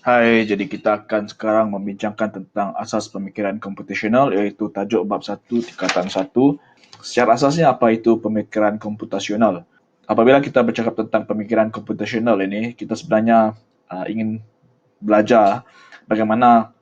Hai, jadi kita akan sekarang membincangkan tentang asas pemikiran komputasional iaitu tajuk bab 1 tingkatan 1. Secara asasnya apa itu pemikiran komputasional? Apabila kita bercakap tentang pemikiran komputasional ini, kita sebenarnya uh, ingin belajar bagaimana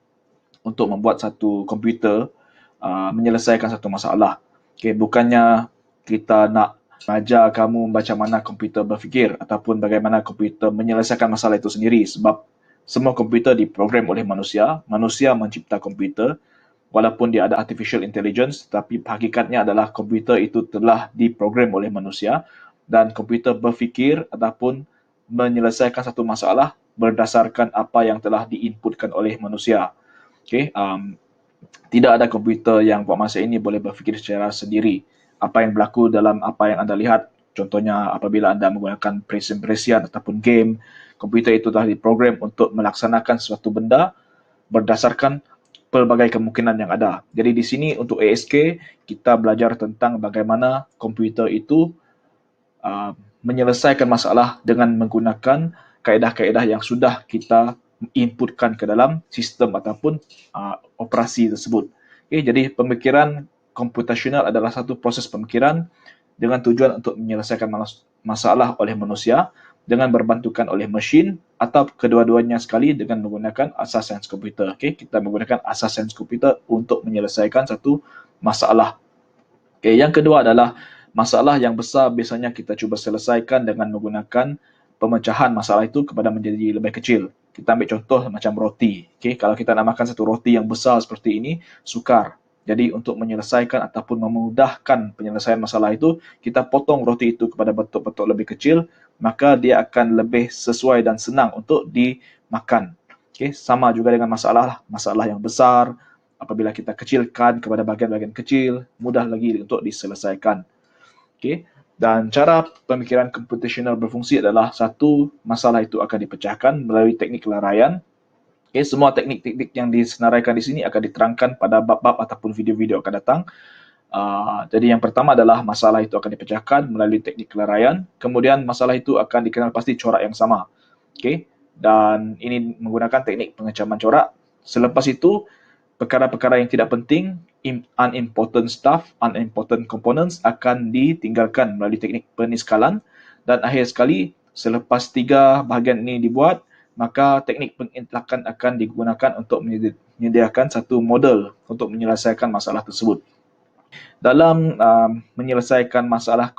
untuk membuat satu komputer uh, menyelesaikan satu masalah. Okay, bukannya kita nak ajar kamu macam mana komputer berfikir ataupun bagaimana komputer menyelesaikan masalah itu sendiri sebab semua komputer diprogram oleh manusia, manusia mencipta komputer walaupun dia ada artificial intelligence tapi hakikatnya adalah komputer itu telah diprogram oleh manusia dan komputer berfikir ataupun menyelesaikan satu masalah berdasarkan apa yang telah diinputkan oleh manusia. Okay, um, tidak ada komputer yang buat masa ini boleh berfikir secara sendiri. Apa yang berlaku dalam apa yang anda lihat, contohnya apabila anda menggunakan presen-presian ataupun game, komputer itu telah diprogram untuk melaksanakan suatu benda berdasarkan pelbagai kemungkinan yang ada. Jadi di sini untuk ASK kita belajar tentang bagaimana komputer itu uh, menyelesaikan masalah dengan menggunakan kaedah-kaedah yang sudah kita inputkan ke dalam sistem ataupun uh, operasi tersebut. Okay, jadi pemikiran komputasional adalah satu proses pemikiran dengan tujuan untuk menyelesaikan masalah oleh manusia dengan berbantukan oleh mesin atau kedua-duanya sekali dengan menggunakan asas sains komputer. Okay, kita menggunakan asas sains komputer untuk menyelesaikan satu masalah. Okay, yang kedua adalah masalah yang besar biasanya kita cuba selesaikan dengan menggunakan pemecahan masalah itu kepada menjadi lebih kecil. Kita ambil contoh macam roti. Okay, kalau kita nak makan satu roti yang besar seperti ini, sukar. Jadi untuk menyelesaikan ataupun memudahkan penyelesaian masalah itu, kita potong roti itu kepada bentuk-bentuk lebih kecil, maka dia akan lebih sesuai dan senang untuk dimakan. Okay, sama juga dengan masalah masalah yang besar, apabila kita kecilkan kepada bahagian-bahagian kecil, mudah lagi untuk diselesaikan. Okay. Dan cara pemikiran komputasional berfungsi adalah satu masalah itu akan dipecahkan melalui teknik laraian Okay, semua teknik-teknik yang disenaraikan di sini akan diterangkan pada bab-bab ataupun video-video akan datang. Uh, jadi yang pertama adalah masalah itu akan dipecahkan melalui teknik kelaraian. Kemudian masalah itu akan dikenal pasti corak yang sama. Okay? Dan ini menggunakan teknik pengecaman corak. Selepas itu, perkara-perkara yang tidak penting, unimportant stuff, unimportant components akan ditinggalkan melalui teknik peniskalan. Dan akhir sekali, selepas tiga bahagian ini dibuat, maka teknik pengintelakan akan digunakan untuk menyediakan satu model untuk menyelesaikan masalah tersebut. Dalam uh, menyelesaikan masalah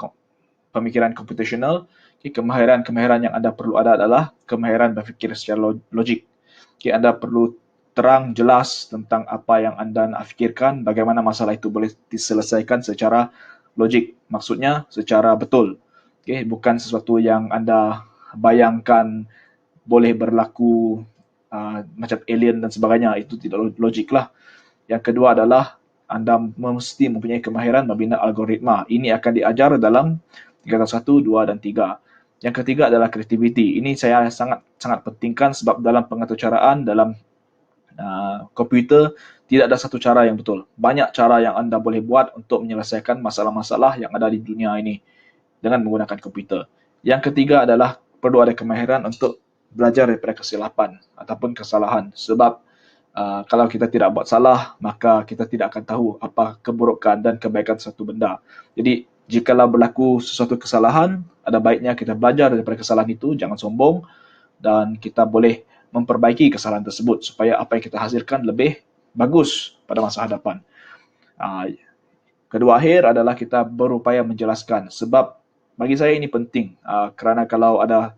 pemikiran komputasional, okay, kemahiran-kemahiran yang anda perlu ada adalah kemahiran berfikir secara logik. Okay, anda perlu terang jelas tentang apa yang anda nak fikirkan, bagaimana masalah itu boleh diselesaikan secara logik. Maksudnya secara betul. Okay, bukan sesuatu yang anda bayangkan boleh berlaku uh, macam alien dan sebagainya itu tidak logik lah. Yang kedua adalah anda mesti mempunyai kemahiran membina algoritma. Ini akan diajar dalam tingkatan satu, dua dan tiga. Yang ketiga adalah kreativiti. Ini saya sangat sangat pentingkan sebab dalam pengaturcaraan dalam uh, komputer tidak ada satu cara yang betul. Banyak cara yang anda boleh buat untuk menyelesaikan masalah-masalah yang ada di dunia ini dengan menggunakan komputer. Yang ketiga adalah perlu ada kemahiran untuk belajar daripada kesilapan ataupun kesalahan sebab uh, kalau kita tidak buat salah maka kita tidak akan tahu apa keburukan dan kebaikan satu benda. Jadi jikalau berlaku sesuatu kesalahan ada baiknya kita belajar daripada kesalahan itu jangan sombong dan kita boleh memperbaiki kesalahan tersebut supaya apa yang kita hasilkan lebih bagus pada masa hadapan. Uh, kedua akhir adalah kita berupaya menjelaskan sebab bagi saya ini penting uh, kerana kalau ada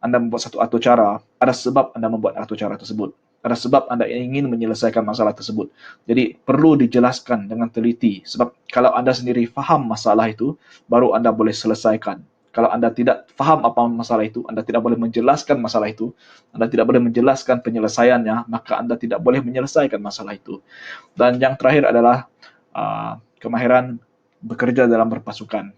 anda membuat satu atur cara, ada sebab anda membuat atur cara tersebut. Ada sebab anda ingin menyelesaikan masalah tersebut. Jadi perlu dijelaskan dengan teliti sebab kalau anda sendiri faham masalah itu, baru anda boleh selesaikan. Kalau anda tidak faham apa masalah itu, anda tidak boleh menjelaskan masalah itu, anda tidak boleh menjelaskan penyelesaiannya, maka anda tidak boleh menyelesaikan masalah itu. Dan yang terakhir adalah uh, kemahiran bekerja dalam berpasukan.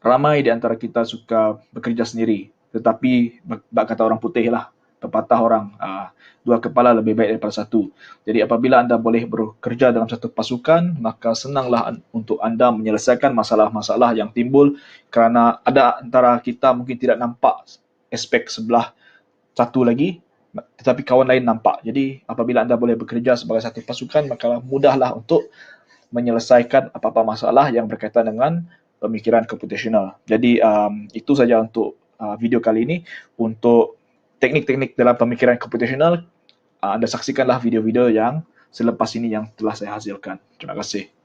Ramai di antara kita suka bekerja sendiri, tetapi bak kata orang putih lah pepatah orang uh, dua kepala lebih baik daripada satu. Jadi apabila anda boleh bekerja dalam satu pasukan, maka senanglah untuk anda menyelesaikan masalah-masalah yang timbul kerana ada antara kita mungkin tidak nampak aspek sebelah satu lagi, tetapi kawan lain nampak. Jadi apabila anda boleh bekerja sebagai satu pasukan, maka mudahlah untuk menyelesaikan apa-apa masalah yang berkaitan dengan pemikiran computational. Jadi um, itu saja untuk uh, video kali ini. Untuk teknik-teknik dalam pemikiran computational, uh, anda saksikanlah video-video yang selepas ini yang telah saya hasilkan. Terima kasih.